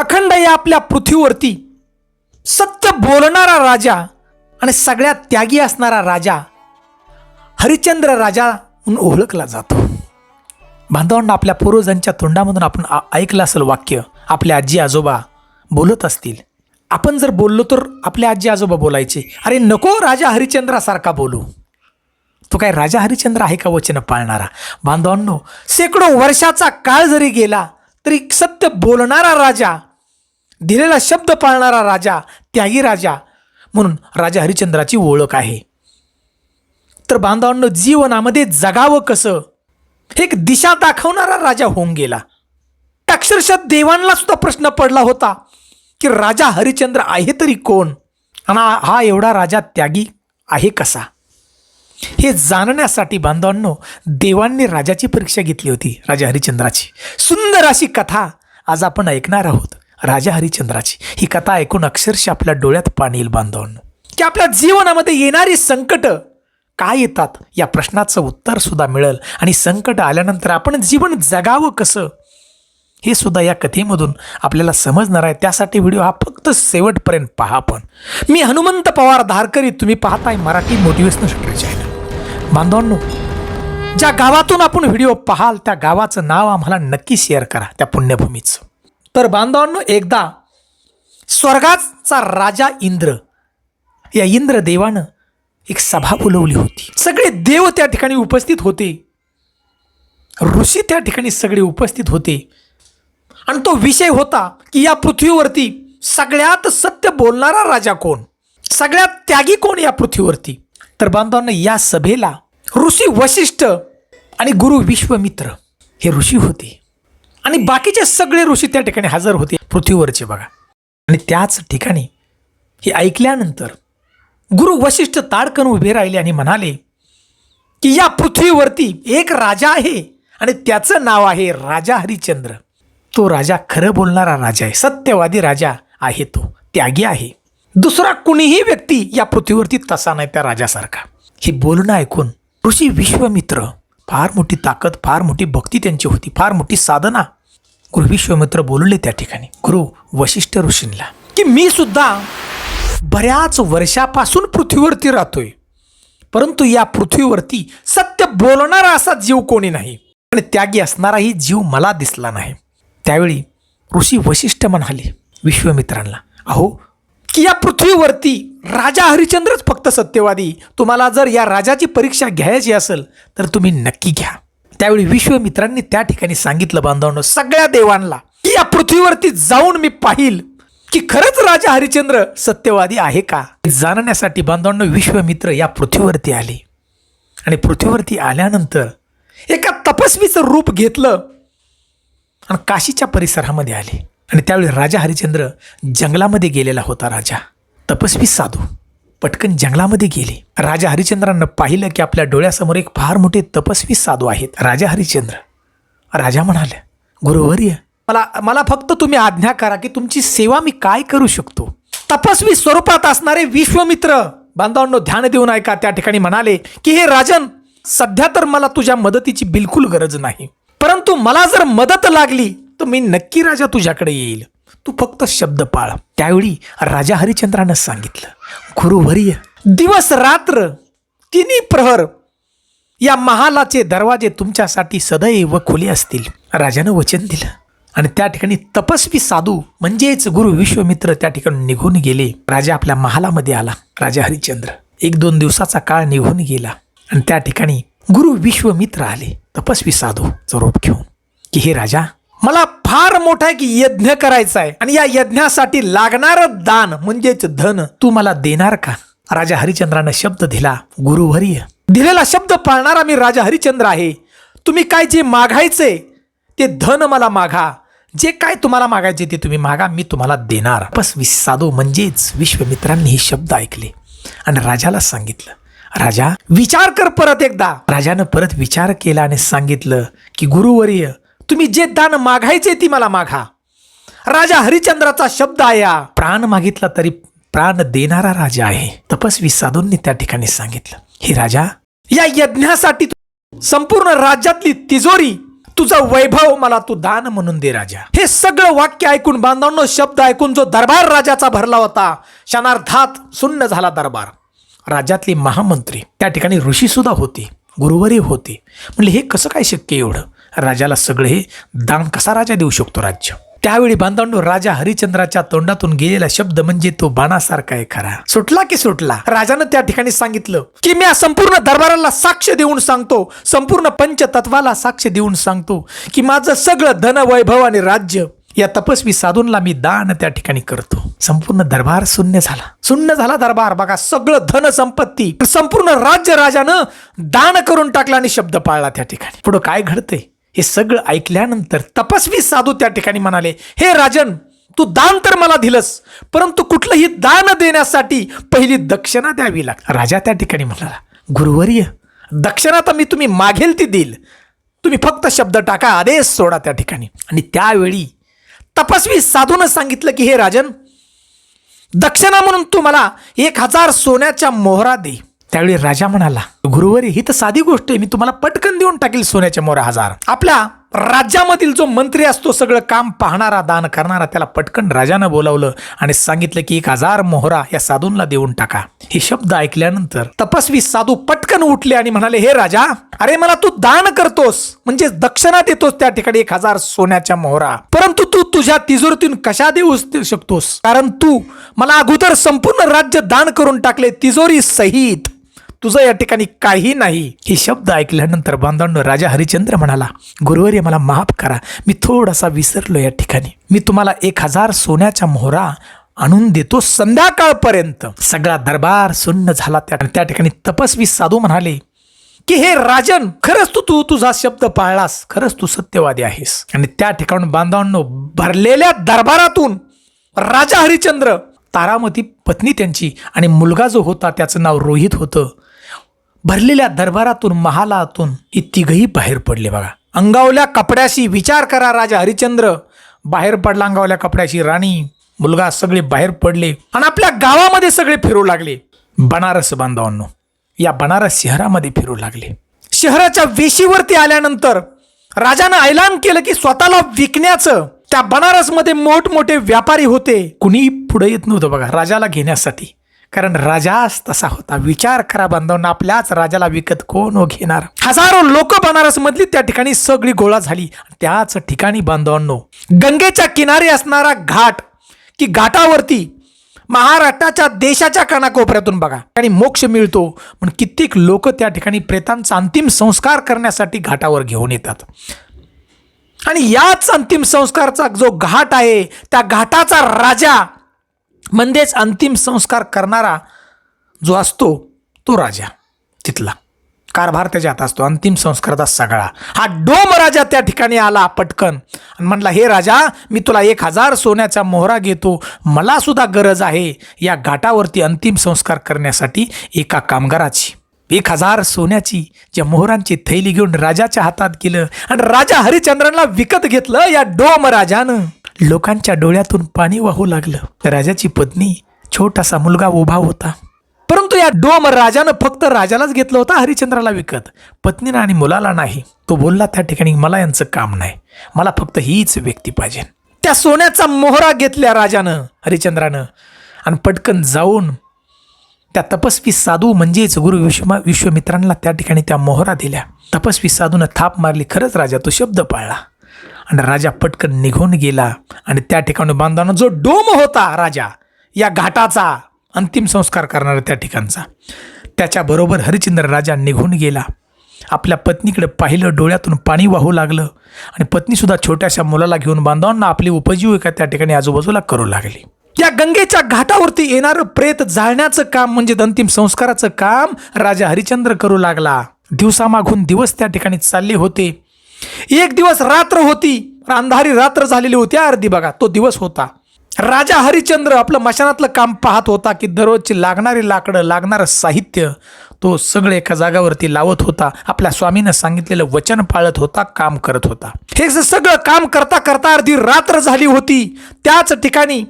अखंड या आपल्या पृथ्वीवरती सत्य बोलणारा राजा आणि सगळ्यात त्यागी असणारा राजा हरिचंद्र राजा म्हणून ओळखला जातो. बांधवांना आपल्या पूर्वजांच्या तोंडामधून आपण ऐकलं असेल वाक्य आपले आजी आजोबा बोलत असतील. आपण जर बोललो तर आपले आजी आजोबा बोलायचे. अरे नको राजा हरिचंद्रासारखा बोलू. तो काय राजा हरिचंद्र आहे का वचन पाळणारा? बांधवांनो शेकडो वर्षाचा काळ जरी गेला तरी सत्य बोलणारा राजा दिलेला शब्द पाळणारा राजा त्यागी राजा. म्हणून राजा हरिश्चंद्राची ओळख आहे. तर बांधवांनो जीवनामध्ये जगावं कसं? एक दिशा दाखवणारा राजा होऊन गेला. अक्षरशः देवांना सुद्धा प्रश्न पडला होता की राजा हरिश्चंद्र आहे तरी कोण? आणि हा- एवढा राजा त्यागी आहे कसा? हे जाणण्यासाठी बांधवांनो देवांनी राजाची परीक्षा घेतली होती राजा हरिश्चंद्राची. सुंदर अशी कथा आज आपण ऐकणार आहोत. राजा हरिश्चंद्राची. ही कथा ऐकून अक्षरशः आपल्या डोळ्यात पाणी येईल बांधवांनो की आपल्या जीवनामध्ये येणारी संकट काय येतात? या प्रश्नाचं उत्तर सुद्धा मिळेल. आणि संकट आल्यानंतर आपण जीवन जगावं कसं? हे सुद्धा या कथेमधून आपल्याला समजणार आहे. त्यासाठी व्हिडिओ हा फक्त शेवटपर्यंत पहा पण मी हनुमंत पवार धारकरी. तुम्ही पाहताय मराठी मोटिवेशनल स्टोरी चॅनल बांधवांनो ज्या गावातून आपण व्हिडिओ पाहाल त्या गावाचं नाव आम्हाला नक्की शेअर करा. त्या पुण्यभूमीचं. तर बांधवांनो एकदा स्वर्गाचा राजा इंद्र या इंद्र देवानं एक सभा बोलवली होती. सगळे देव त्या ठिकाणी उपस्थित होते. ऋषी त्या ठिकाणी सगळे उपस्थित होते. आणि तो विषय होता की या पृथ्वीवरती सगळ्यात सत्य बोलणारा राजा कोण? सगळ्यात त्यागी कोण या पृथ्वीवरती? तर बांधवांना या सभेला ऋषी वशिष्ठ आणि गुरु विश्वमित्र हे ऋषी होते. आणि बाकीचे सगळे ऋषी त्या ठिकाणी हजर होते पृथ्वीवरचे बघा. आणि त्याच ठिकाणी हे ऐकल्यानंतर गुरु वशिष्ठ ताडकन उभे राहिले आणि म्हणाले की या पृथ्वीवरती एक राजा आहे आणि त्याचं नाव आहे राजा हरिचंद्र तो राजा खरं बोलणारा राजा आहे सत्यवादी राजा आहे तो त्यागी आहे. दुसरा कुणीही व्यक्ती या पृथ्वीवरती तसा नाही त्या राजासारखा. हे बोलणं ऐकून ऋषी विश्वमित्र फार मोठी ताकद फार मोठी भक्ती त्यांची होती फार मोठी साधना. गुरु विश्वमित्र बोलले त्या ठिकाणी गुरु वशिष्ठ ऋषींना की मी सुद्धा बऱ्याच वर्षापासून पृथ्वीवरती राहतोय परंतु या पृथ्वीवरती सत्य बोलणारा असा जीव कोणी नाही आणि त्यागी असणाराही जीव मला दिसला नाही. त्यावेळी ऋषी वशिष्ठ म्हणाले विश्वमित्रांना अहो की या पृथ्वीवरती राजा हरिश्चंद्रच फक्त सत्यवादी. तुम्हाला जर या राजाची परीक्षा घ्यायची असेल तर तुम्ही नक्की घ्या. त्यावेळी विश्वमित्रांनी त्या ठिकाणी सांगितलं बांधवांनो सगळ्या देवांना की या पृथ्वीवरती जाऊन मी पाहिल की खरंच राजा हरिश्चंद्र सत्यवादी आहे का? जाणण्यासाठी बांधवांनो विश्वमित्र या पृथ्वीवरती आले. आणि पृथ्वीवरती आल्यानंतर एका तपस्वीचं रूप घेतलं आणि काशीच्या परिसरामध्ये आले. आणि त्यावेळी राजा हरिश्चंद्र जंगलामध्ये गेलेला होता राजा. तपस्वी साधू पटकन जंगलामध्ये गेले. राजा हरिश्चंद्रानं पाहिलं की आपल्या डोळ्यासमोर एक फार मोठे तपस्वी साधू आहेत. राजा हरिश्चंद्र राजा म्हणाले गुरुवर्य मला मला फक्त तुम्ही आज्ञा करा की तुमची सेवा मी काय करू शकतो? तपस्वी स्वरूपात असणारे विश्वमित्र बांधवांनो ध्यान देऊन ऐका. त्या ठिकाणी म्हणाले की हे राजन सध्या तर मला तुझ्या मदतीची बिलकुल गरज नाही. परंतु मला जर मदत लागली तर मी नक्की राजा तुझ्याकडे येईल. तू फक्त शब्द पाळ. त्यावेळी राजा हरिचंद्रानं सांगितलं गुरुवर्य दिवस रात्र तिन्ही प्रहर या महालाचे दरवाजे तुमच्यासाठी सदैव खुले असतील. राजानं वचन दिलं. आणि त्या ठिकाणी तपस्वी साधू म्हणजेच गुरु विश्वमित्र त्या ठिकाणी निघून गेले. राजा आपल्या महालामध्ये आला. राजा हरिचंद्र एक दोन दिवसाचा काळ निघून गेला. आणि त्या ठिकाणी गुरु विश्वमित्र आले. तपस्वी साधू रूप घेऊन. की हे राजा मला फार मोठा एक यज्ञ करायचा आहे आणि या यज्ञासाठी लागणारं दान म्हणजेच धन तू मला देणार का? राजा हरिचंद्रानं शब्द दिला गुरुवर्य दिलेला शब्द पाळणारा मी राजा हरिचंद्र आहे. तुम्ही काय जे मागायचे ते धन मला मागा. जे काय तुम्हाला मागायचे ते तुम्ही मागा मी तुम्हाला देणार. बस वि साधू म्हणजेच विश्वमित्रांनी हे शब्द ऐकले. आणि राजाला सांगितलं राजा विचार कर परत एकदा. राजानं परत विचार केला आणि सांगितलं की गुरुवर्य तुम्ही जे दान मागायचे ती मला मागा. राजा हरिश्चंद्राचा शब्द आहे. प्राण मागितला तरी प्राण देणारा राजा आहे. तपस्वी साधूंनी त्या ठिकाणी सांगितलं हे राजा या यज्ञासाठी तू संपूर्ण राज्यातली तिजोरी तुझं वैभव मला तू दान म्हणून दे राजा. हे सगळं वाक्य ऐकून बांधवांनो शब्द ऐकून जो दरबार राजाचा भरला होता क्षणार्धात शून्य झाला दरबार. राज्यातली महामंत्री त्या ठिकाणी ऋषी सुद्धा होते गुरुवरी होते. म्हणले हे कसं काय शक्य एवढं? राजाला सगळे दान कसा राजा देऊ शकतो राज्य? त्यावेळी बांधवांनो राजा हरिश्चंद्राच्या तोंडातून गेलेला शब्द म्हणजे तो बाणासारखा आहे खरा. सुटला की सुटला? राजानं त्या ठिकाणी सांगितलं की मी संपूर्ण दरबाराला साक्ष देऊन सांगतो संपूर्ण पंचतत्वाला साक्ष देऊन सांगतो की माझं सगळं धन वैभव आणि राज्य या तपस्वी साधूंना मी दान त्या ठिकाणी करतो. संपूर्ण दरबार शून्य झाला. शून्य झाला दरबार. बघा सगळं धन संपत्ती संपूर्ण राज्य राजानं दान करून टाकला आणि शब्द पाळला त्या ठिकाणी. पुढं काय घडतंय? हे सगळं ऐकल्यानंतर तपस्वी साधू त्या ठिकाणी म्हणाले हे राजन तू दान तर मला दिलंस परंतु कुठलंही दान देण्यासाठी पहिली दक्षिणा द्यावी लागते राजा त्या ठिकाणी म्हणाला गुरुवर्य दक्षिणा तर मी तुम्ही मागेल ती देईल. तुम्ही फक्त शब्द टाका आदेश सोडा त्या ठिकाणी. आणि त्यावेळी तपस्वी साधूनं सांगितलं की हे राजन दक्षिणा म्हणून तू मला एक हजार सोन्याच्या मोहरा दे. त्यावेळी राजा म्हणाला गुरुवारी ही तर साधी गोष्ट आहे. मी तुम्हाला पटकन देऊन टाकेल सोन्याच्या मोहरा हजार आपल्या राज्यामधील जो मंत्री असतो सगळं काम पाहणारा दान करणारा त्याला पटकन राजानं बोलावलं आणि सांगितलं की एक हजार मोहरा या साधूंना देऊन टाका. हे शब्द ऐकल्यानंतर तपस्वी साधू पटकन उठले आणि म्हणाले हे राजा अरे मला तू दान करतोस. म्हणजे दक्षिणा देतोस त्या ठिकाणी एक हजार सोन्याच्या मोहरा. परंतु तू तुझ्या तिजोरीतून कशा देऊ शकतोस? कारण तू मला अगोदर संपूर्ण राज्य दान करून टाकले तिजोरी सहित. तुझं या ठिकाणी काही नाही. हे शब्द ऐकल्यानंतर बांधवांनो राजा हरिचंद्र म्हणाला गुरुवर्य मला माफ करा. मी थोडासा विसरलो या ठिकाणी. मी तुम्हाला एक हजार सोन्याच्या मोहरा आणून देतो संध्याकाळपर्यंत. सगळा दरबार सुन्न झाला त्या त्या ठिकाणी तपस्वी साधू म्हणाले की हे राजन खरंच तू तू तुझा शब्द पाळलास. खरंच तू सत्यवादी आहेस. आणि त्या ठिकाणून बांधवांनो भरलेल्या दरबारातून राजा हरिचंद्र तारामती पत्नी त्यांची आणि मुलगा जो होता त्याचं नाव रोहित होतं. भरलेल्या दरबारातून महालातून ही तिघही बाहेर पडले बघा. अंगावल्या कपड्याशी विचार करा राजा हरिचंद्र बाहेर पडला अंगावल्या कपड्याशी राणी. मुलगा सगळे बाहेर पडले आणि आपल्या गावामध्ये सगळे फिरू लागले. बनारस बांधवांनो या बनारस शहरामध्ये फिरू लागले. शहराच्या वेशीवरती आल्यानंतर राजानं ऐलान केलं की स्वतःला विकण्याचं त्या बनारसमध्ये मोठमोठे व्यापारी होते. कुणी पुढे येत नव्हतं बघा राजाला घेण्यासाठी. कारण राजाच तसा होता. विचार करा बांधवांना आपल्याच राजाला विकत कोण हो घेणार? हजारो लोक बनारस मधली त्या ठिकाणी सगळी गोळा झाली. त्याच ठिकाणी बांधवांनो गंगेच्या किनारी असणारा घाट की घाटावरती महाराष्ट्राच्या देशाच्या कानाकोपऱ्यातून बघा. आणि मोक्ष मिळतो. पण कित्येक लोक त्या ठिकाणी प्रेतांचा अंतिम संस्कार करण्यासाठी घाटावर घेऊन येतात. आणि याच अंतिम संस्कारचा जो घाट आहे त्या घाटाचा राजा म्हणजेच अंतिम संस्कार करणारा जो असतो तो राजा. तिथला. कारभार त्याच्या हात असतो अंतिम संस्काराचा सगळा. हा डोम राजा त्या ठिकाणी आला पटकन. आणि म्हणला हे राजा मी तुला एक हजार सोन्याचा मोहरा घेतो. मला सुद्धा गरज आहे या घाटावरती अंतिम संस्कार करण्यासाठी एका कामगाराची. एक हजार सोन्याची ज्या मोहरांची थैली घेऊन राजाच्या हातात गेलं आणि राजा हरिचंद्रांना विकत घेतलं या डोम राजानं. लोकांच्या डोळ्यातून पाणी वाहू लागलं. राजाची पत्नी छोटासा मुलगा उभा होता. परंतु या डोम राजानं फक्त राजालाच घेतलं होतं हरिश्चंद्राला विकत. पत्नीनं आणि मुलाला नाही. तो बोलला त्या ठिकाणी मला यांचं काम नाही. मला फक्त हीच व्यक्ती पाहिजे. त्या सोन्याचा मोहरा घेतल्या राजानं हरिश्चंद्रानं. आणि पटकन जाऊन त्या तपस्वी साधू म्हणजेच गुरु विश्व विश्वमित्रांना त्या ठिकाणी त्या मोहरा दिल्या. तपस्वी साधूनं थाप मारली. खरंच राजा तो शब्द पाळला. आणि राजा पटकन निघून गेला आणि त्या ठिकाणी बांधवांना जो डोम होता राजा या घाटाचा अंतिम संस्कार करणारा त्या ठिकाणचा. त्याच्याबरोबर हरिश्चंद्र राजा निघून गेला. आपल्या पत्नीकडे पाहिलं डोळ्यातून पाणी वाहू लागलं आणि पत्नीसुद्धा छोट्याशा मुलाला घेऊन बांधवांना आपली उपजीविका त्या ठिकाणी आजूबाजूला करू लागली. या गंगेच्या घाटावरती येणारं प्रेत जाळण्याचं काम म्हणजे अंतिम संस्काराचं काम राजा हरिश्चंद्र करू लागला. दिवसामागून दिवस त्या ठिकाणी चालले होते. एक दिवस रात्र होती अंधारी रात्र झालेली होती अर्धी बघा तो दिवस होता. राजा हरिश्चंद्र आपलं मशानातलं काम पाहत होता की दररोजची लागणारी लाकडं लागणारं साहित्य तो सगळं एका जागावरती लावत होता. आपल्या स्वामीनं सांगितलेलं वचन पाळत होता काम करत होता. हे सगळं काम करता करता अर्धी रात्र झाली होती त्याच ठिकाणी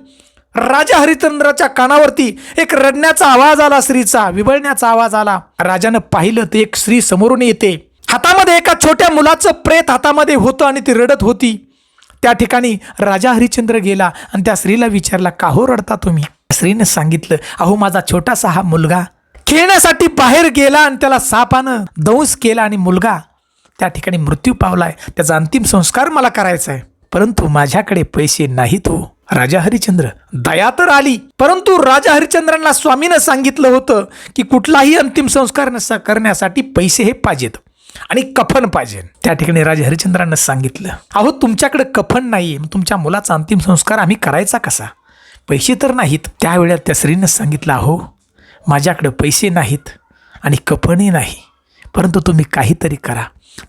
राजा हरिश्चंद्राच्या कानावरती एक रडण्याचा आवाज आला स्त्रीचा विबळण्याचा आवाज आला. राजानं पाहिलं तर एक स्त्री समोरून येते. हातामध्ये एका छोट्या मुलाचं प्रेत हातामध्ये होतं आणि ती रडत होती. त्या ठिकाणी राजा हरिश्चंद्र गेला आणि त्या स्त्रीला विचारला का हो रडता तुम्ही? स्त्रीने सांगितलं अहो माझा छोटासा हा मुलगा खेळण्यासाठी बाहेर गेला आणि त्याला सापानं दंश केला आणि मुलगा त्या ठिकाणी मृत्यू पावलाय. त्याचा अंतिम संस्कार मला करायचा आहे परंतु माझ्याकडे पैसे नाहीत हो. राजा हरिचंद्र दया तर आली परंतु राजा हरिचंद्रांना स्वामीनं सांगितलं होतं की कुठलाही अंतिम संस्कार नसा करण्यासाठी पैसे हे पाहिजेत. आणि कफन पाहिजे. त्या ठिकाणी राजा हरिचंद्रांना सांगितलं अहो तुमच्याकडे कफन नाही मग तुमच्या मुलाचा अंतिम संस्कार आम्ही करायचा कसा? पैसे तर नाहीत. त्यावेळेला त्या स्त्रीनं सांगितलं अहो माझ्याकडे पैसे नाहीत आणि कफनही नाही परंतु तुम्ही काहीतरी करा.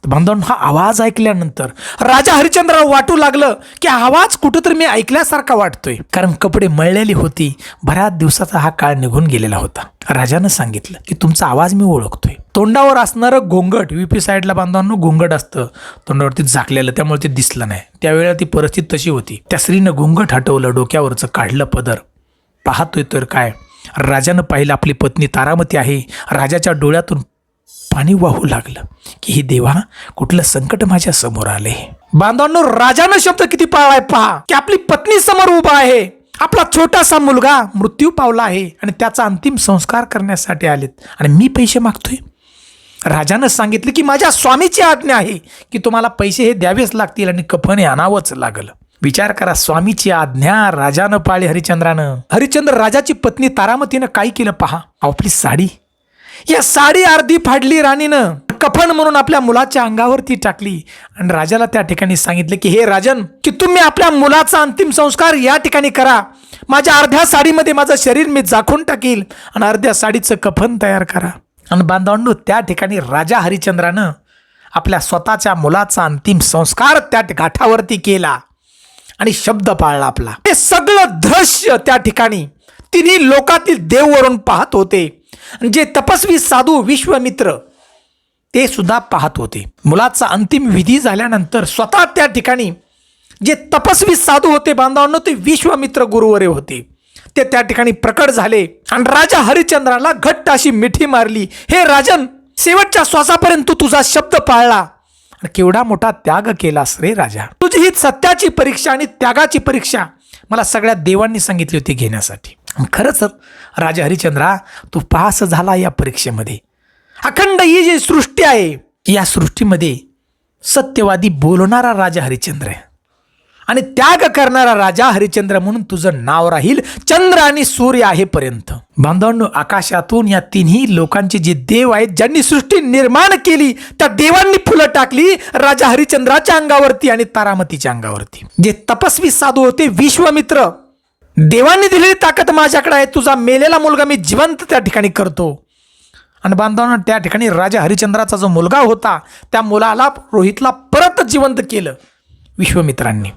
बांधवांनो हा आवाज ऐकल्यानंतर राजा हरिचंद्राला वाटू लागलं की हा आवाज कुठंतरी मी ऐकल्यासारखा वाटतोय. कारण कपडे मळलेली होती बऱ्याच दिवसाचा हा काळ निघून गेलेला होता. राजानं सांगितलं की तुमचा आवाज मी ओळखतोय. तोंडावर असणारं घोंगट व्हीपी साईडला बांधवांनो घोंगट असतं. तोंडावरती झाकलेलं त्यामुळे ते दिसलं नाही. त्यावेळेला ती परिस्थिती तशी होती. त्या स्त्रीनं घोंगट हटवलं डोक्यावरचं काढलं पदर. पाहतोय तर काय? राजानं पाहिलं आपली पत्नी तारामती आहे. राजाच्या डोळ्यातून पाणी वाहू लागलं. की ही देवा कुठलं संकट माझ्यासमोर आले बांधवांनो राजानं शब्द किती पाळलाय पहा. की आपली पत्नी समोर उभा आहे. आपला छोटासा मुलगा मृत्यू पावला आहे आणि त्याचा अंतिम संस्कार करण्यासाठी आलेत. आणि मी पैसे मागतोय? राजानं सांगितलं की माझ्या स्वामीची आज्ञा आहे की तुम्हाला पैसे हे द्यावेच लागतील आणि कफन हे आणावंच लागलं. विचार करा स्वामीची आज्ञा राजानं पाळली हरिचंद्रानं. हरिचंद्र राजाची पत्नी तारामतीनं काय केलं पहा? आपली साडी. या साडी अर्धी फाडली राणीनं. कफन म्हणून आपल्या मुलाच्या अंगावरती टाकली. आणि राजाला त्या ठिकाणी सांगितलं की हे राजन की तुम्ही आपल्या मुलाचा अंतिम संस्कार या ठिकाणी करा. माझ्या अर्ध्या साडीमध्ये माझं शरीर मी झाकून टाकील आणि अर्ध्या साडीचं कफन तयार करा. आणि बांधवांनो त्या ठिकाणी राजा हरिचंद्रानं आपल्या स्वतःच्या मुलाचा अंतिम संस्कार त्या गाठावरती केला आणि शब्द पाळला आपला. हे सगळं दृश्य त्या ठिकाणी तिन्ही लोकातील देववरून पाहत होते. जे तपस्वी साधू विश्वमित्र ते सुद्धा पाहत होते. मुलाचा अंतिम विधी झाल्यानंतर स्वतः त्या ठिकाणी जे तपस्वी साधू होते बांधवांनो ते विश्वमित्र गुरुवरे होते. ते त्या ठिकाणी प्रकट झाले आणि राजा हरिश्चंद्राला घट्ट अशी मिठी मारली. हे राजन शेवटच्या श्वासापर्यंत तू तुझा शब्द पाळला. केवढा मोठा त्याग केलास रे राजा. तुझी ही सत्याची परीक्षा आणि त्यागाची परीक्षा मला सगळ्या देवांनी सांगितली होती घेण्यासाठी. खरंच राजा हरिचंद्रा तू पास झाला या परीक्षेमध्ये. अखंड ही जी सृष्टी आहे या सृष्टीमध्ये सत्यवादी बोलणारा राजा हरिश्चंद्र आहे. आणि त्याग करणारा राजा हरिचंद्र म्हणून तुझं नाव राहील चंद्र आणि सूर्य आहे पर्यंत बांधवांनो आकाशातून या तिन्ही लोकांचे जे देव आहेत ज्यांनी सृष्टी निर्माण केली त्या देवांनी फुलं टाकली राजा हरिचंद्राच्या अंगावरती आणि तारामतीच्या अंगावरती. जे तपस्वी साधू होते विश्वमित्र देवांनी दिलेली ताकद माझ्याकडे आहे तुझा मेलेला मुलगा मी जिवंत त्या ठिकाणी करतो. आणि बांधवांना त्या ठिकाणी राजा हरिचंद्राचा जो मुलगा होता त्या मुलाला रोहितला परत जिवंत केलं विश्वमित्रांनी.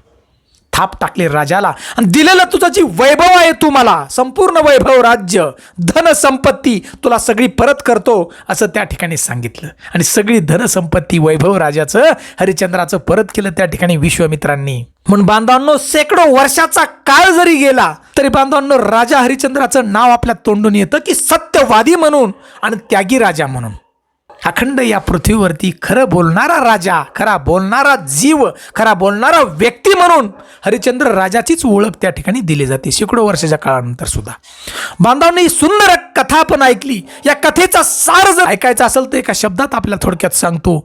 थाप टाकले राजाला. आणि दिलेलं तुझं जी वैभव आहे तू मला संपूर्ण वैभव राज्य धन संपत्ती तुला सगळी परत करतो असं त्या ठिकाणी सांगितलं. आणि सगळी धनसंपत्ती वैभव राजाचं हरिचंद्राचं परत केलं त्या ठिकाणी विश्वमित्रांनी. म्हणून बांधवांनो शेकडो वर्षाचा काळ जरी गेला तरी बांधवांनो राजा हरिचंद्राचं नाव आपल्या तोंडून येतं की सत्यवादी म्हणून आणि त्यागी राजा म्हणून. अखंड या पृथ्वीवरती खरं बोलणारा राजा खरा बोलणारा जीव खरा बोलणारा व्यक्ती म्हणून हरिचंद्र राजाचीच ओळख त्या ठिकाणी दिली जाते. शेकडो वर्षाच्या काळानंतर सुद्धा. बांधवांनी ही सुंदर कथा पण ऐकली. या कथेचा सार जर ऐकायचा असेल तर एका शब्दात आपल्या थोडक्यात सांगतो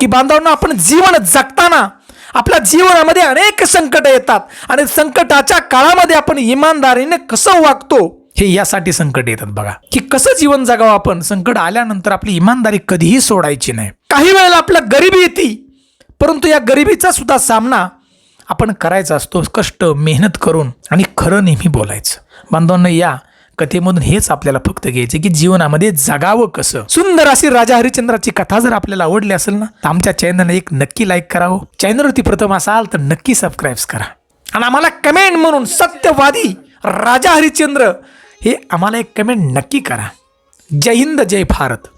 की बांधवांना आपण जीवन जगताना आपल्या जीवनामध्ये अनेक संकट येतात आणि संकटाच्या काळामध्ये आपण इमानदारीने कसं वागतो हे यासाठी संकट येतात बघा. की कसं जीवन जगावं आपण? संकट आल्यानंतर आपली इमानदारी कधीही सोडायची नाही. काही वेळेला आपल्या गरिबी येते. परंतु या गरिबीचा सुद्धा सामना आपण करायचा असतो कष्ट मेहनत करून आणि खरं नेहमी बोलायचं. बांधवांना या कथेमधून हेच आपल्याला फक्त घ्यायचे की जीवनामध्ये जगावं कसं? सुंदर अशी राजा हरिश्चंद्राची कथा जर आपल्याला आवडली असेल ना तर आमच्या चॅनलला एक नक्की लाईक करावं चॅनलवरती प्रथम असाल तर नक्की सबस्क्राईब करा. आणि आम्हाला कमेंट म्हणून सत्यवादी राजा हरिश्चंद्र हे आम्हाला एक कमेंट नक्की करा. जय हिंद जय भारत.